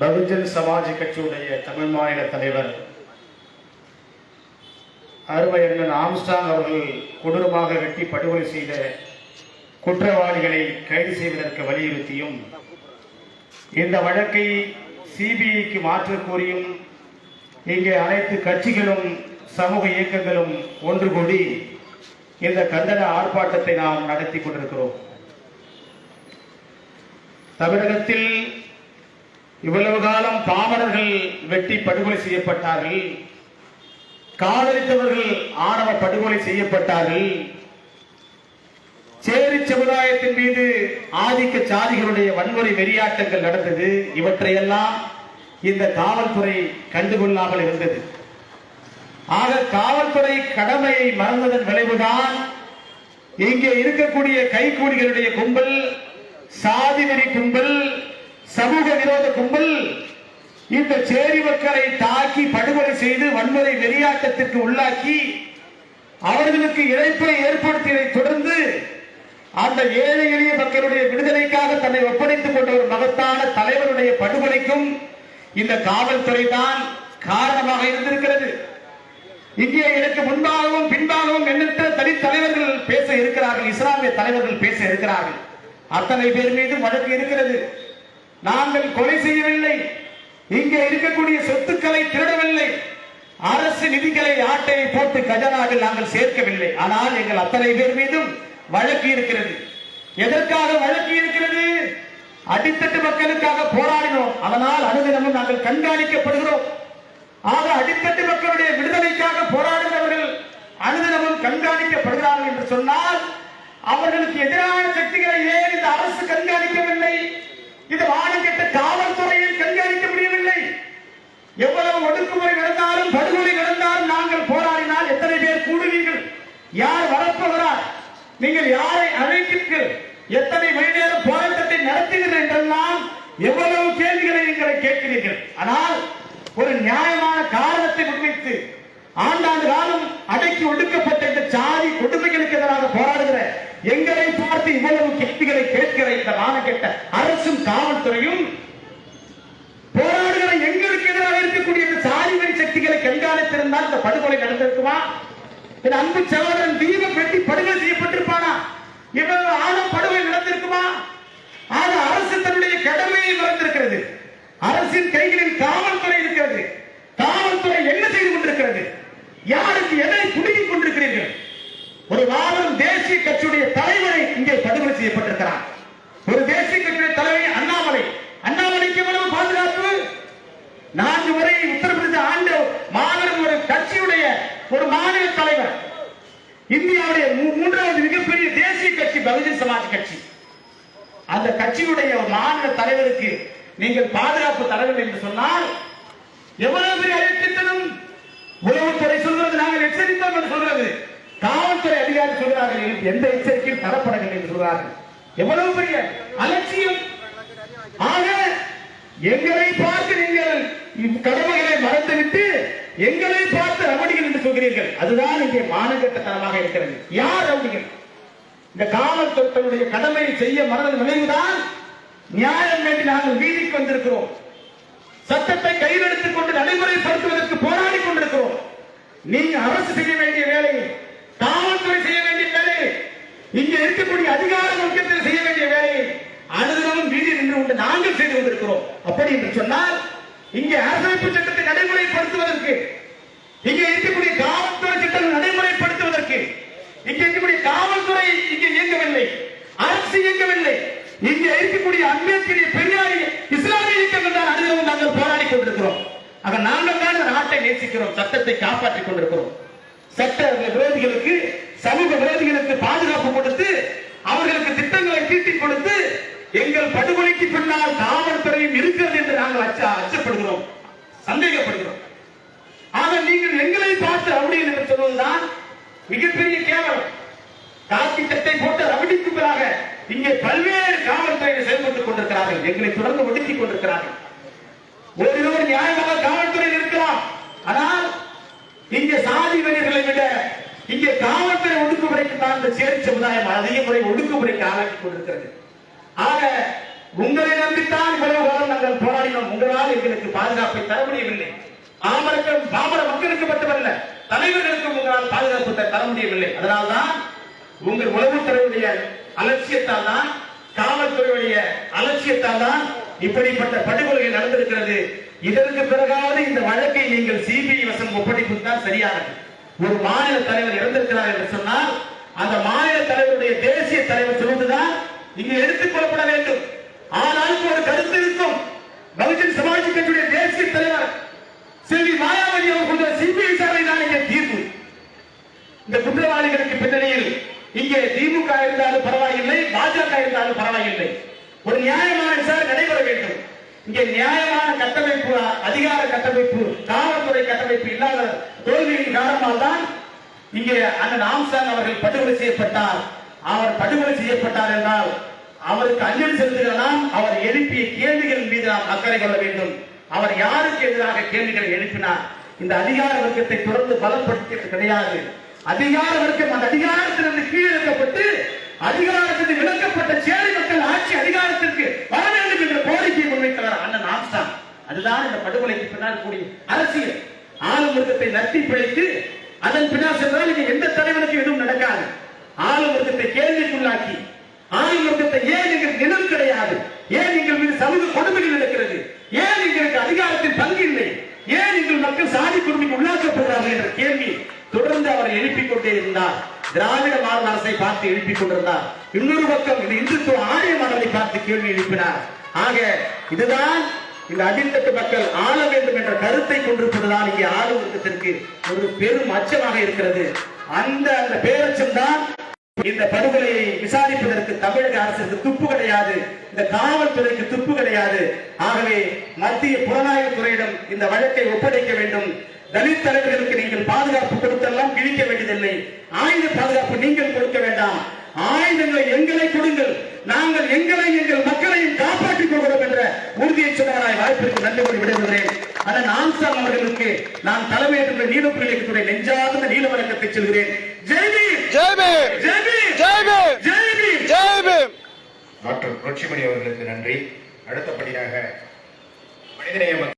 பகுஜன் சமாஜ் கட்சியுடைய தமிழ் மாநில தலைவர் அருமை அண்ணன் ஆம்ஸ்டாங் அவர்கள் கொடூரமாக வெட்டி படுகொலை செய்த குற்றவாளிகளை கைது செய்வதற்கு வலியுறுத்தியும் இந்த வழக்கை சிபிஐக்கு மாற்ற கோரியும் இங்கே அனைத்து கட்சிகளும் சமூக இயக்கங்களும் ஒன்று கூடி இந்த கண்டன ஆர்ப்பாட்டத்தை நாம் நடத்தி கொண்டிருக்கிறோம். தமிழகத்தில் இவ்வளவு காலம் பாமரர்கள் வெட்டி படுகொலை செய்யப்பட்டார்கள். காதலித்தவர்கள் ஆணவ படுகொலை செய்யப்பட்டார்கள். சேரி சமுதாயத்தின் மீது ஆதிக்க சாதிகளுடைய வன்முறை வெறியாட்டங்கள் நடந்தது. இவற்றையெல்லாம் இந்த காவல்துறை கண்டுகொள்ளாமல் இருந்தது. ஆக காவல்துறை கடமையை மறந்ததன் விளைவுதான் இங்கே இருக்கக்கூடிய கைகூலிகளுடைய கும்பல் சாதி வெறி கும்பல் சமூக விரோத கும்பல் இந்த சேரி மக்களை தாக்கி படுகொலை செய்து வன்முறை வெறியாட்டத்திற்கு உள்ளாக்கி அவர்களுக்கு இழைப்பை ஏற்படுத்தியதை தொடர்ந்து அந்த ஏழை எளிய மக்களுடைய விடுதலைக்காக தன்னை ஒப்படைத்துக் கொண்ட ஒரு மகத்தான தலைவருடைய படுகொலைக்கும் இந்த காவல்துறை தான் காரணமாக இருந்திருக்கிறது. இங்கே எனக்கு முன்பாகவும் பின்பாகவும் எண்ணற்ற தனித்தலைவர்கள் பேச இருக்கிறார்கள் இஸ்லாமிய தலைவர்கள் பேச இருக்கிறார்கள். அத்தனை பேர் மீதும் வழக்கு இருக்கிறது. நாங்கள் கொலை செய்யவில்லை. இங்கே இருக்கக்கூடிய சொத்துக்களை திருடவில்லை. அரசு நிதிகளை ஆட்டையை போட்டு கஜனாவில் நாங்கள் சேர்க்கவில்லை. ஆனால் எங்கள் அத்தனை பேர் மீதும் வழக்கு இருக்கிறது. எதற்காக வழக்கு இருக்கிறது? அடித்தட்டு மக்களுக்காக போராடினோம். அதனால் அனுதினமும் நாங்கள் கண்காணிக்கப்படுகிறோம். ஆக அடித்தட்டு மக்களுடைய விடுதலைக்காக போராடுகிறவர்கள் அனுதினமும் கண்காணிக்கப்படுகிறார்கள் என்று சொன்னால் அவர்களுக்கு எதிரான சக்திகளை ஏன் இந்த அரசு கண்காணிக்கவில்லை? இது வானங்கெட்ட காவல்துறையில் கண்காணிக்க முடியவில்லை. எவ்வளவு ஒடுக்குமுறை நடந்தாலும் படுகொலை நடந்தாலும் நாங்கள் போராடினால் எத்தனை பேர் கூடுவீர்கள்? யார் வரப்போகிறார் நீங்கள் யாரை அழைக்கிறீர்கள் எத்தனை மணி நேரம் போராட்டத்தை நடத்துகிறீர்கள் என்றெல்லாம் எவ்வளவு கேள்விகளை எங்களை கேட்கிறீர்கள். ஆனால் ஒரு நியாயமான காரணத்தை முன்வைத்து ஆண்டாண்டு காலம் அடக்கி ஒடுக்கப்பட்ட இந்த சாதி கொடுமைகளுக்கு எதிராக போராடு எங்களை பார்த்து இவ்வளவு கேள்விகளை கேட்கிற இந்த மானக்கெட்ட அரசும் காவல்துறையும் போராடுகிற எங்களுக்கு எதிராக இருக்கக்கூடிய இந்த சாதி சக்திகளை கண்காணித்திருந்தால் இந்த படுகொலை நடந்திருக்குமா? என் அன்பு சகோதரன் தீபம் வெட்டி படுகொலை செய்யப்பட்டிருப்பானா? இவ்வளவு ஆழம் படுகொலை நடந்திருக்குமா? ஆக அரசு தன்னுடைய கடமையை மறந்திருக்கிறது. அரசின் கைகளில் காவல் இருக்கிறது காவல்துறை என்ன செய்து கொண்டிருக்கிறது யாருக்கு எதை குடுக்கிக் கொண்டிருக்கிறீர்கள் ஒரு மாபெரும் தேசிய கட்சியுடைய தலைவரை இங்கே படுகொலை செய்யப்பட்டிருக்கிறார் ஒரு தேசிய கட்சியுடைய தலைவர் அண்ணாமலை அண்ணாமலைக்கு எவ்வளவு பாதுகாப்பு நான்கு முறை உத்தரப்பிரதேச ஆண்டு மாபெரும் ஒரு கட்சியுடைய ஒரு மாநில தலைவர் இந்தியாவுடைய மூன்றாவது மிகப்பெரிய தேசிய கட்சி பகுஜன் சமாஜ் கட்சி. அந்த கட்சியுடைய மாநில தலைவருக்கு நீங்கள் பாதுகாப்பு தரவில்லை என்று சொன்னால் எவ்வளவு பெரிய அழைத்திட்டனும் உளவுத்துறை சொல்கிறது நாங்கள் எச்சரித்தோம் என்று சொல்கிறது. காவல்துறை அதிகாரி சொல்கிறார்கள் எந்த எச்சரிக்கையும் தரப்படவில்லை என்று சொல்கிறார்கள். எவ்வளவு பெரிய அலட்சியம். ஆக எங்களை பார்த்து நீங்கள் கடமைகளை மறந்துவிட்டு எங்களை பார்த்து ரவுடிகள் என்று சொல்கிறீர்கள். அதுதான் இங்கே மானகட்டத்தனமாக இருக்கிறது. யார் ரவுடிகள் இந்த காவல்துறை தன்னுடைய கடமையை செய்ய மறந்த நினைவுதான் நியாயம் வேண்டி நாங்கள் வீதிக்கு வந்திருக்கிறோம். சட்டத்தை கையில் கொண்டு நடைமுறைப்படுத்துவதற்கு போராடி கொண்டிருக்கிறோம். நீங்க அரசு செய்ய வேண்டிய வேலை காவல்துறை செய்ய வேண்டிய வேலை இங்க இருக்கக்கூடிய அதிகார முக்கியத்தில் செய்ய வேண்டிய வேலையை அனுதினமும் வீதி நின்று கொண்டு நாங்கள் செய்து கொண்டிருக்கிறோம். அப்படி என்று சொன்னால் இங்கே அரசமைப்பு சட்டத்தை நடைமுறைப்படுத்துவதற்கு இங்கே இருக்கக்கூடிய காவல்துறை சட்டத்தை நடைமுறைப்படுத்துவதற்கு இங்கே இருக்கக்கூடிய காவல்துறை இங்கே இயங்கவில்லை அரசு இயங்கவில்லை. இங்கே இருக்கக்கூடிய அம்பேத்கரிய பெரியார் இஸ்லாமிய இயக்கம் தான் அனுதினமும் நாங்கள் போராடி கொண்டிருக்கிறோம். ஆக நாங்கள் தான் நாட்டை நேசிக்கிறோம் சட்டத்தை காப்பாற்றிக் கொண்டிருக்கிறோம். சட்ட விரோதிகளுக்கு சமூக விரோதிகளுக்கு பாதுகாப்பு கொடுத்து அவர்களுக்கு திட்டங்களை தீட்டிக் கொடுத்து எங்கள் படுகொலைக்கு பின்னால் காவல்துறையும் இருக்கிறது என்று நாங்கள் அச்ச அச்சப்படுகிறோம். சந்தேகப்படுகிறோம். ஆக நீங்கள் எங்களை பார்த்து ரவுடி என்று சொல்வதுதான் மிகப்பெரிய கேவலம். காக்கி சட்டை ரவுடிக்கு பிறகு இங்கே பல்வேறு காவல்துறையை செயல்பட்டுக் கொண்டிருக்கிறார்கள். எங்களை தொடர்ந்து ஒடுக்கிக் கொண்டிருக்கிறார்கள். ஒருவர் நியாயமாக காவல்துறையில் இருக்கலாம். ஆனால் இங்கே சாதி வெறியர்களை விட இங்கே காவல்துறை ஒடுக்குமுறைக்கு தான் இந்த சேரி சமுதாயம் அதிக முறை ஒடுக்குமுறைக்கு ஆளாக்கி கொண்டிருக்கிறது. ஆக உங்களை நம்பித்தான் இவ்வளவு காலம் நாங்கள் போராடினோம். உங்களால் எங்களுக்கு பாதுகாப்பை தர முடியவில்லை. ஆமருக்கு பாமர மக்களுக்கு மட்டுமல்ல தலைவர்களுக்கும் உங்களால் பாதுகாப்பு தர முடியவில்லை. அதனால்தான் உங்கள் உளவுத்துறையுடைய அலட்சியத்தால் தான் காவல்துறையுடைய அலட்சியத்தால் தான் இப்படிப்பட்ட படுகொலைகள் நடந்திருக்கிறது. இதற்கு பிறகாவது இந்த வழக்கை நீங்கள் சிபிஐ வசம் ஒப்படைப்பது தான் சரியானது. ஒரு மாநில தலைவர் இறந்திருக்கிறார் என்று சொன்னால் அந்த மாநில தலைவருடைய தேசிய தலைவர் சொல்வதுதான் இங்கு எடுத்து வேண்டும். ஆனாலும் ஒரு கருத்து இருக்கும். பகுஜன் சமாஜ் கட்சியுடைய தேசிய தலைவர் செல்வி மாயாவதி அவர்களுடைய சிபிஐ விசாரணை தான் இங்கே தீர்வு இந்த குற்றவாளிகளுக்கு பின்னணியில் இங்கே திமுக இருந்தாலும் பரவாயில்லை பாஜக இருந்தாலும் பரவாயில்லை. ஒரு நியாயமான விசாரணை நடைபெற வேண்டும். இங்கே நியாயமான கட்டமைப்பு அதிகார கட்டமைப்பு காவல்துறை கட்டமைப்பு இல்லாத தோல்வியின் காரணமாக தான் இங்கே அண்ணன் ஆம்சாங் அவர்கள் படுகொலை செய்யப்பட்டார். அவர் படுகொலை செய்யப்பட்டார் என்றால் அவருக்கு அஞ்சலி செலுத்துகிற நாம் அவர் எழுப்பிய கேள்விகள் மீது நாம் அக்கறை கொள்ள வேண்டும். அவர் யாருக்கு எதிராக கேள்விகளை எழுப்பினார்? இந்த அதிகார வர்க்கத்தை தொடர்ந்து பலப்படுத்தியது கிடையாது. அதிகார வர்க்கம் அந்த அதிகாரத்திலிருந்து கீழிறக்கப்பட்டு அதிகாரத்திற்கு விளக்கப்பட்ட சேரி மக்கள் ஆட்சி அதிகாரத்திற்கு வர வேண்டும் என்ற கோரிக்கையை முன்வைத்தவர் அண்ணன் ஆம்சாங் அதுதான் இந்த படுகொலைக்கு பின்னால் கூடிய அரசியல். ஆளும் வர்க்கத்தை நட்டி பிழைத்து அதன் பின்னால் சென்றால் இங்க எந்த தலைவனுக்கும் எதுவும் நடக்காது. ஆளும் வர்க்கத்தை கேள்விக்குள்ளாக்கி ஆளும் ஏன் எங்கள் நிலம் கிடையாது? ஏன் எங்கள் மீது சமூக கொடுமைகள் நடக்கிறது? ஏன் எங்களுக்கு அதிகாரத்தில் பங்கு இல்லை ஏன் எங்கள் மக்கள் சாதி கொடுமைக்கு உள்ளாக்கப்படுகிறார்கள் என்ற கேள்வி தொடர்ந்து அவர் எழுப்பிக் கொண்டே இருந்தார். திராவிட மாடல் அரசை பார்த்து எழுப்பிக் கொண்டிருந்தார். இன்னொரு பக்கம் இந்த இந்துத்துவ ஆரிய மாடலை பார்த்து கேள்வி எழுப்பினார். ஆக இதுதான் இந்த அடித்தட்டு மக்கள் ஆள வேண்டும் என்ற கருத்தை கொண்டிருப்பதுதான் இங்கே ஆளும் வர்க்கத்திற்கு ஒரு பெரும் அச்சமாக இருக்கிறது. அந்த அந்த பேரச்சம் தான் இந்த படுகொலையை விசாரிப்பதற்கு தமிழக அரசுக்கு துப்பு கிடையாது. இந்த காவல்துறைக்கு துப்பு கிடையாது. ஆகவே மத்திய புலனாய்வு துறையிடம் இந்த வழக்கை ஒப்படைக்க வேண்டும். தலித் தலைவர்களுக்கு நீங்கள் பாதுகாப்பு கொடுத்தெல்லாம் கிழிக்க வேண்டியதில்லை. ஆயுத பாதுகாப்பு நீங்கள் கொடுக்க வேண்டாம். ஆயுதங்களை எங்களை கொடுங்கள். நாங்கள் எங்களை எங்கள் மக்களையும் காப்பாற்றிக் கொள்கிறோம் என்ற உறுதியை சொன்னவராய் வாய்ப்பிற்கு நன்றி கூறி விடைபெறுகிறேன். ஆனால் ஆம்சாங் அவர்களுக்கு நான் தலைமையேற்ற நீலப்பிள்ளைக்கு நெஞ்சார்ந்த நீல வழக்கத்தை செல்கிறேன். டாக்டர் புரட்சிமணி அவர்களுக்கு நன்றி. அடுத்தபடியாக மனிதநேய